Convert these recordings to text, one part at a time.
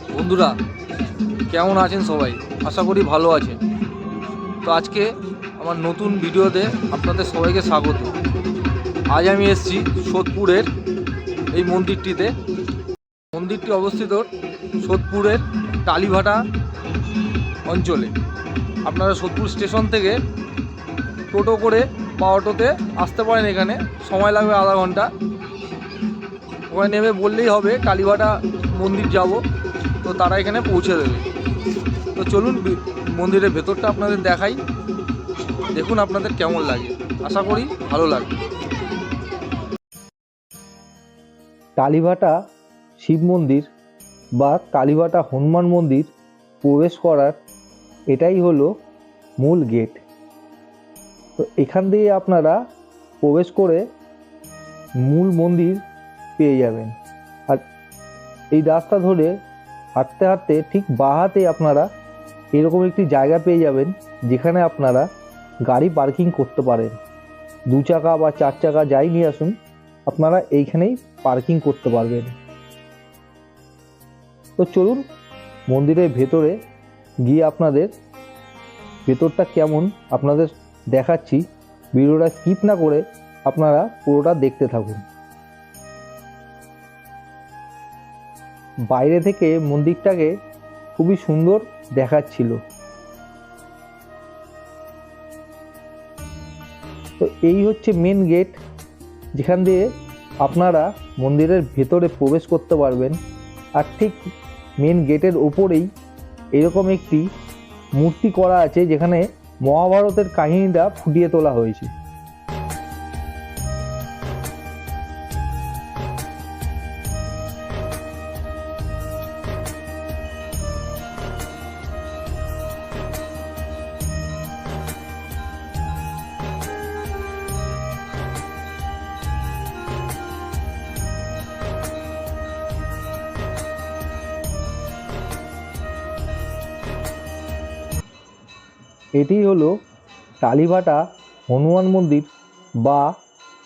বন্ধুরা, কেমন আছেন সবাই? আশা করি ভালো আছেন। তো আজকে আমার নতুন ভিডিওতে আপনাদের সবাইকে স্বাগত। আজ আমি এসেছি সোদপুরের এই মন্দিরটিতে। মন্দিরটি অবস্থিত সোদপুরের টালিভাটা অঞ্চলে। আপনারা সোদপুর স্টেশন থেকে টোটো করে বা অটোতে আসতে পারেন এখানে। সময় লাগবে আধা ঘণ্টা। ওখানে নেমে বললেই হবে কালীভাটা মন্দির যাব। তো তারা এখানে পৌঁছে দেবে। তো চলুন মন্দিরের ভেতরটা আপনাদের দেখাই। দেখুন আপনাদের কেমন লাগে। আশা করি ভালো লাগবে। কালীভাটা শিব মন্দির বা কালীভাটা হনুমান মন্দির প্রবেশ করার এটাই হলো মূল গেট তো এখান দিয়ে আপনারা প্রবেশ করে মূল মন্দির পেয়ে যাবেন। আর এই রাস্তা ধরে হাঁটতে হাঁটতে ঠিক বাহাতে আপনারা এরকম একটি জায়গা পেয়ে যাবেন, যেখানে আপনারা গাড়ি পার্কিং করতে পারেন। দু চাকা বা চার চাকা যাই নিয়ে আসুন আপনারা এইখানেই পার্কিং করতে পারবেন। তো চলুন, মন্দিরের ভেতরে গিয়ে আপনাদের ভেতরটা কেমন আপনাদের দেখাচ্ছি। ভিডিওটা স্কিপ না করে আপনারা পুরোটা দেখতে থাকুন। বাইরে থেকে মন্দিরটাকে খুবই সুন্দর দেখাচ্ছিল। তো এই হচ্ছে মেন গেট যেখান দিয়ে আপনারা মন্দিরের ভেতরে প্রবেশ করতে পারবেন। আর ঠিক মেন গেটের ওপরেই এরকম একটি মূর্তি করা আছে, যেখানে মহাভারতের কাহিনীটা ফুটিয়ে তোলা হয়েছে। এটি হলো কালীভাটা হনুমান মন্দির বা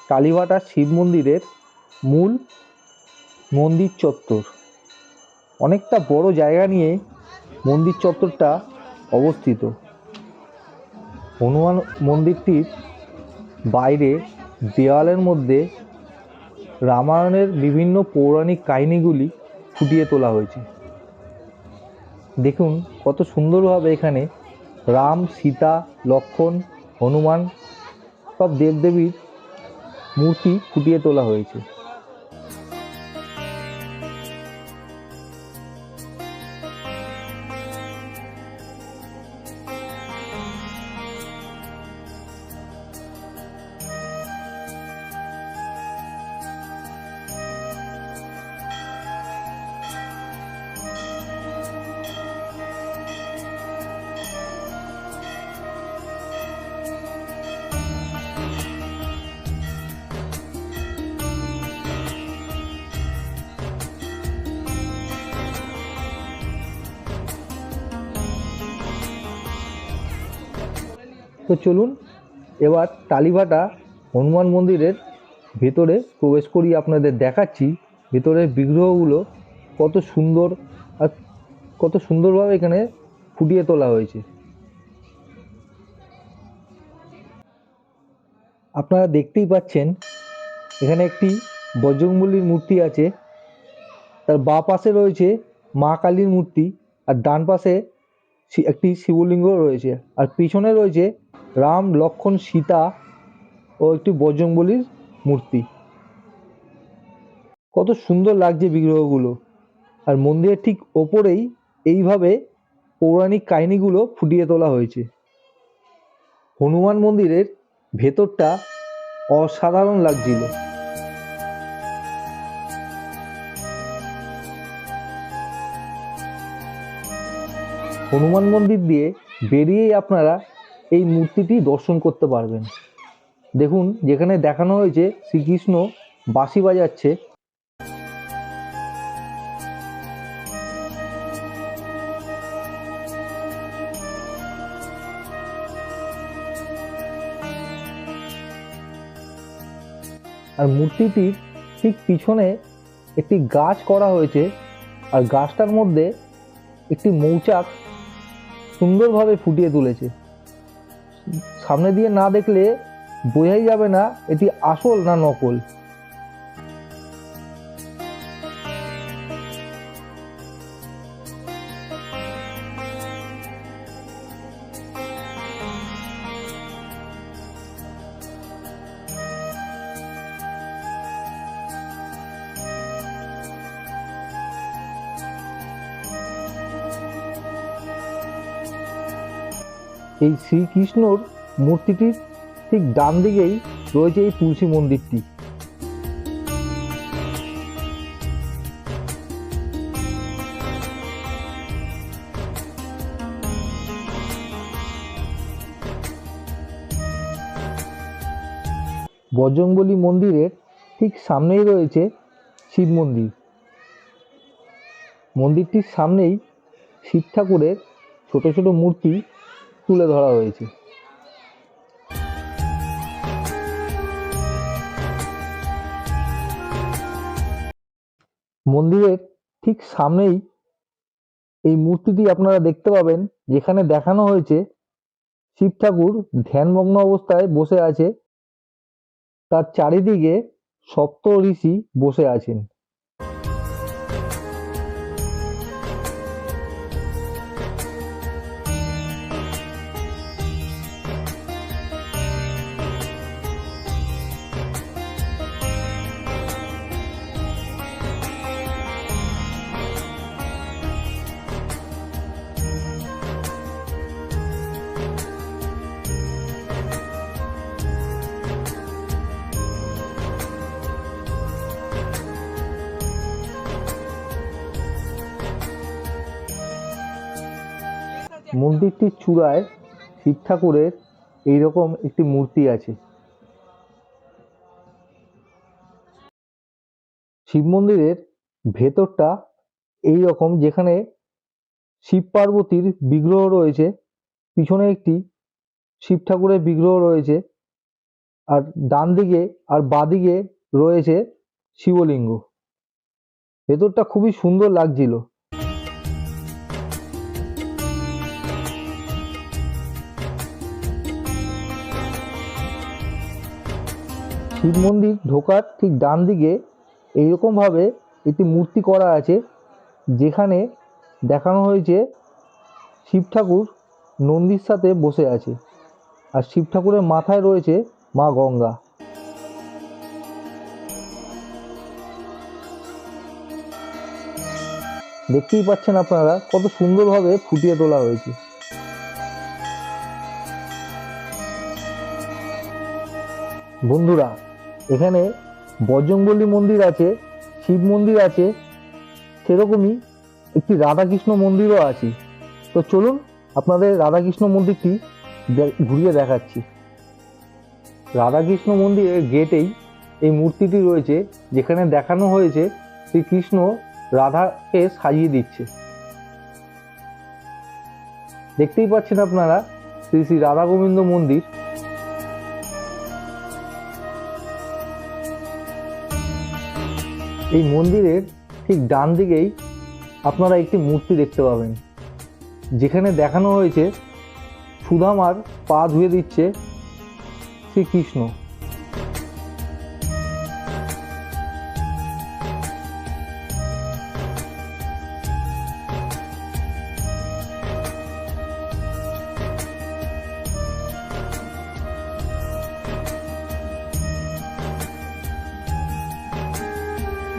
কালীভাটা শিব মন্দিরের মূল মন্দির চত্বর। অনেকটা বড় জায়গা নিয়ে মন্দির চত্বরটা অবস্থিত। হনুমান মন্দিরটির বাইরে দেওয়ালের মধ্যে রামায়ণের বিভিন্ন পৌরাণিক কাহিনীগুলি ফুটিয়ে তোলা হয়েছে। দেখুন কত সুন্দরভাবে এখানে রাম সীতা লক্ষণ হনুমান সব দেবদেবীর মূর্তি ফুটিয়ে তোলা হয়েছে। তো চলুন, এবার টালিভাটা হনুমান মন্দিরের ভেতরে প্রবেশ করি আপনাদের দেখাচ্ছি। ভেতরের বিগ্রহগুলো কত সুন্দর আর কত সুন্দরভাবে এখানে ফুটিয়ে তোলা হয়েছে। আপনারা দেখতেই পাচ্ছেন, এখানে একটি বজরংবলীর মূর্তি আছে। তার বাঁ পাশে রয়েছে মা কালীর মূর্তি আর ডান পাশে একটি শিবলিঙ্গ রয়েছে। আর পিছনে রয়েছে রাম, লক্ষণ, সীতা ও একটি বজরংবলীর মূর্তি। কত সুন্দর লাগছে বিগ্রহগুলো। আর মন্দিরের ঠিক ওপরেই এইভাবে পৌরাণিক কাহিনীগুলো ফুটিয়ে তোলা হয়েছে। হনুমান মন্দিরের ভেতরটা অসাধারণ লাগছিল। হনুমান মন্দির দিয়ে বেরিয়েই আপনারা এই মূর্তিটি দর্শন করতে পারবেন। দেখুন, যেখানে দেখানো হয়েছে শ্রীকৃষ্ণ বাঁশি বাজাচ্ছে। আর মূর্তিটির ঠিক পিছনে একটি গাছ করা হয়েছে। আর গাছটার মধ্যে একটি মৌচাক সুন্দরভাবে ফুটিয়ে তুলেছে। সামনে দিয়ে না দেখলে বোঝাই যাবে না এটি আসল না নকল। এই শ্রীকৃষ্ণর মূর্তিটির ঠিক ডান দিকেই রয়েছে এই তুলসী মন্দিরটি। বজরংবলী মন্দিরের ঠিক সামনেই রয়েছে শিব মন্দির। মন্দিরটির সামনেই শিব ঠাকুরের ছোট ছোট মূর্তি তুলে ধরা হয়েছে। মন্দিরের ঠিক সামনেই এই মূর্তিটি আপনারা দেখতে পাবেন, যেখানে দেখানো হয়েছে শিব ঠাকুর ধ্যানমগ্ন অবস্থায় বসে আছে। তার চারিদিকে সপ্ত ঋষি বসে আছেন। মন্দিরটির চূড়ায় শিব ঠাকুরের এইরকম একটি মূর্তি আছে। শিব মন্দিরের ভেতরটা এই রকম যেখানে শিব পার্বতীর বিগ্রহ রয়েছে, পিছনে একটি শিব ঠাকুরের বিগ্রহ রয়েছে, আর ডান দিকে আর বাদিকে রয়েছে শিবলিঙ্গ। ভেতরটা খুবই সুন্দর লাগছিল। শিব মন্দির ঢোকার ঠিক ডান দিকে এইরকমভাবে একটি মূর্তি করা আছে, যেখানে দেখানো হয়েছে শিব ঠাকুর নন্দীর সাথে বসে আছে আর শিব ঠাকুরের মাথায় রয়েছে মা গঙ্গা। দেখতেই পাচ্ছেন আপনারা কত সুন্দরভাবে ফুটিয়ে তোলা হয়েছে। বন্ধুরা এখানে বজরংবলী মন্দির আছে, শিব মন্দির আছে, সেরকমই একটি রাধাকৃষ্ণ মন্দিরও আছে। তো চলুন আপনাদের রাধাকৃষ্ণ মন্দিরটি ঘুরিয়ে দেখাচ্ছি। রাধাকৃষ্ণ মন্দিরের গেটেই এই মূর্তিটি রয়েছে, যেখানে দেখানো হয়েছে শ্রীকৃষ্ণ রাধাকে সাজিয়ে দিচ্ছে। দেখতেই পাচ্ছেন আপনারা, শ্রী শ্রী রাধা গোবিন্দ মন্দির। এই মন্দিরের ঠিক ডান দিকেই আপনারা একটি মূর্তি দেখতে পাবেন। যেখানে দেখানো হয়েছে সুধামার পা ধুয়ে দিচ্ছে শ্রীকৃষ্ণ।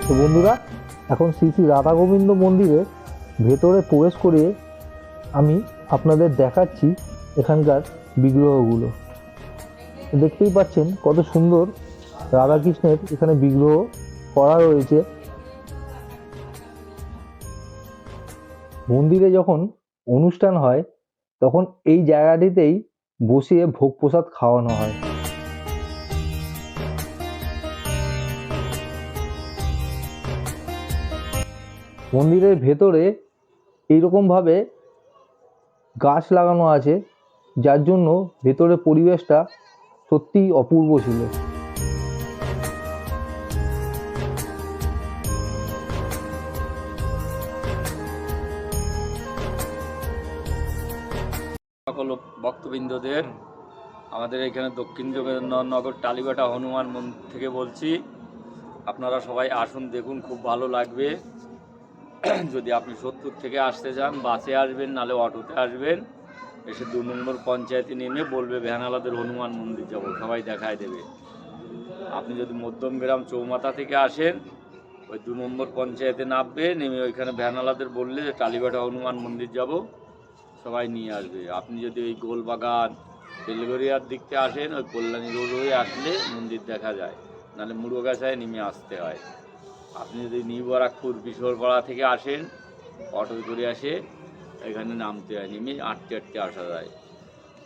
তো বন্ধুরা। এখন শ্রী শ্রী রাধা গোবিন্দ মন্দিরের ভেতরে প্রবেশ করে আমি আপনাদের দেখাচ্ছি এখানকার বিগ্রহগুলো। দেখতেই পাচ্ছেন কত সুন্দর রাধাকৃষ্ণের এখানে বিগ্রহ করা রয়েছে। মন্দিরে যখন অনুষ্ঠান হয়, তখন এই জায়গাটিতেই বসিয়ে ভোগ প্রসাদ খাওয়ানো হয়। মন্দিরের ভেতরে এইরকমভাবে গাছ লাগানো আছে, যার জন্য ভেতরের পরিবেশটা সত্যিই অপূর্ব ছিল। সকল ভক্তবৃন্দদের, আমাদের এখানে দক্ষিণ যোগেন্দ্রনগর টালিবাটা হনুমান মন্দির থেকে বলছি, আপনারা সবাই আসুন, দেখুন, খুব ভালো লাগবে। যদি আপনি সত্তর থেকে আসতে চান বাসে আসবেন নালে অটোতে আসবেন, এসে দু নম্বর পঞ্চায়েতে নেমে বলবে ভ্যানালাদের হনুমান মন্দির যাব, সবাই দেখায় দেবে। আপনি যদি মধ্যম মধ্যমগ্রাম চৌমাথা থেকে আসেন, ওই দু নম্বর পঞ্চায়েতে নামবে, নেমে ওইখানে ভ্যানালাদের বললে যে টালিবাটা হনুমান মন্দির যাব, সবাই নিয়ে আসবে। আপনি যদি ওই গোলবাগান বেলগরিয়ার দিক থেকে আসেন, ওই কল্যাণী রোড হয়ে আসলে মন্দির দেখা যায়। নাহলে মুরগাছায় নেমে আসতে হয়। আপনি যদি নিউ বারাকপুর বিশ্বরপাড়া থেকে আসেন, অটো করে আসে, এখানে নামতে হয়, নেমে আটতে আটতে আসা যায়।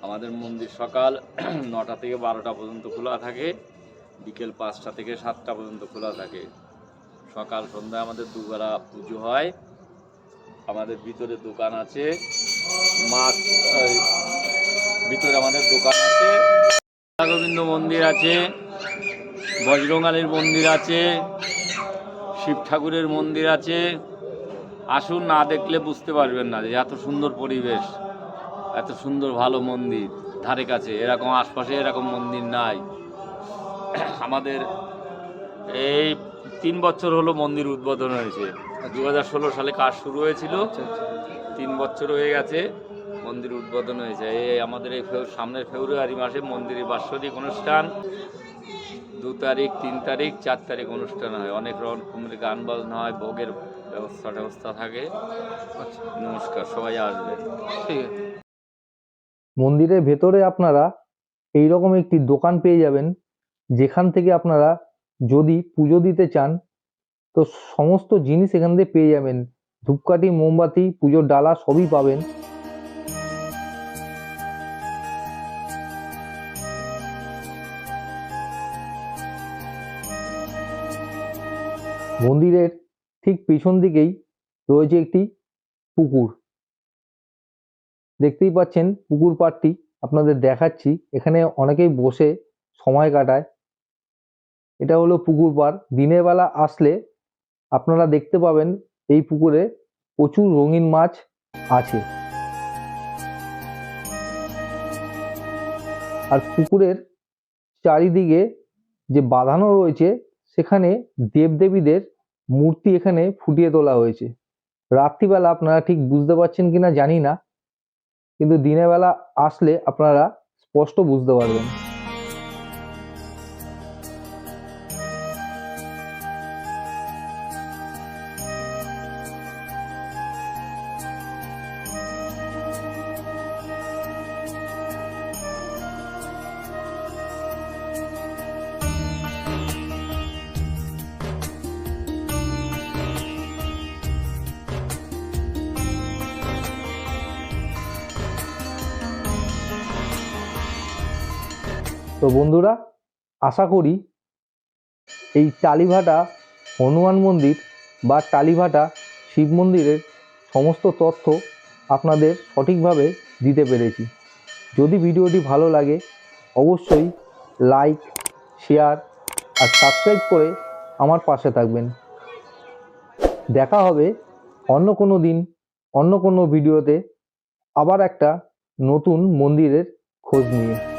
আমাদের মন্দির সকাল নটা থেকে বারোটা পর্যন্ত খোলা থাকে, বিকেল পাঁচটা থেকে সাতটা পর্যন্ত খোলা থাকে। সকাল সন্ধ্যায় আমাদের দুবেলা পুজো হয়। আমাদের ভিতরে দোকান আছে, মাছ ভিতরে আমাদের দোকান আছে। গোবিন্দ মন্দির আছে বজরঙ্গালীর মন্দির আছে। শিব ঠাকুরের মন্দির আছে। আসুন, না দেখলে বুঝতে পারবেন না যে এত সুন্দর পরিবেশ, এত সুন্দর ভালো মন্দির ধারে কাছে। এরকম আশপাশে এরকম মন্দির নাই। আমাদের এই তিন বছর হলো মন্দির উদ্বোধন হয়েছে। দু হাজার ষোলো সালে কাজ শুরু হয়েছিল। তিন বছর হয়ে গেছে মন্দির উদ্বোধন হয়েছে। এই আমাদের এই সামনের ফেব্রুয়ারি মাসে মন্দিরে বাৎসরিক অনুষ্ঠান। দু তারিখ তিন তারিখ চার তারিখ অনুষ্ঠান হয়। অনেক রকমের গান বাজনা হয় ভোগের ব্যবস্থা ব্যবস্থা থাকে। আচ্ছা নমস্কার সবাই আসবে। ঠিক আছে। মন্দিরের ভেতরে আপনারা এই রকম একটি দোকান পেয়ে যাবেন যেখান থেকে আপনারা যদি পুজো দিতে চান তো সমস্ত জিনিস এখান থেকে পেয়ে যাবেন। ধূপকাঠি মোমবাতি পুজোর ডালা সবই পাবেন। মন্দিরের ঠিক পিছন দিকেই রয়েছে একটি পুকুর। দেখতেই পাচ্ছেন পুকুর পাড়টি, আপনাদের দেখাচ্ছি। এখানে অনেকেই বসে সময় কাটায়। এটা হলো পুকুর পাড়। দিনের বেলা আসলে আপনারা দেখতে পাবেন এই পুকুরে প্রচুর রঙিন মাছ আছে। আর পুকুরের চারিদিকে যে বাঁধানো রয়েছে, সেখানে দেবদেবীদের মূর্তি এখানে ফুটিয়ে তোলা হয়েছে। রাত্রিবেলা আপনারা ঠিক বুঝতে পারছেন কিনা জানি না, কিন্তু দিনের বেলা আসলে আপনারা স্পষ্ট বুঝতে পারবেন। তো বন্ধুরা, আশা করি এই টালিভাটা হনুমান মন্দির বা টালিভাটা শিব মন্দিরের সমস্ত তথ্য আপনাদের সঠিকভাবে দিতে পেরেছি। যদি ভিডিওটি ভালো লাগে, অবশ্যই লাইক শেয়ার আর সাবস্ক্রাইব করে আমার পাশে থাকবেন। দেখা হবে অন্য কোনো দিন, অন্য কোনো ভিডিওতে আবার একটা নতুন মন্দিরের খোঁজ নিয়ে।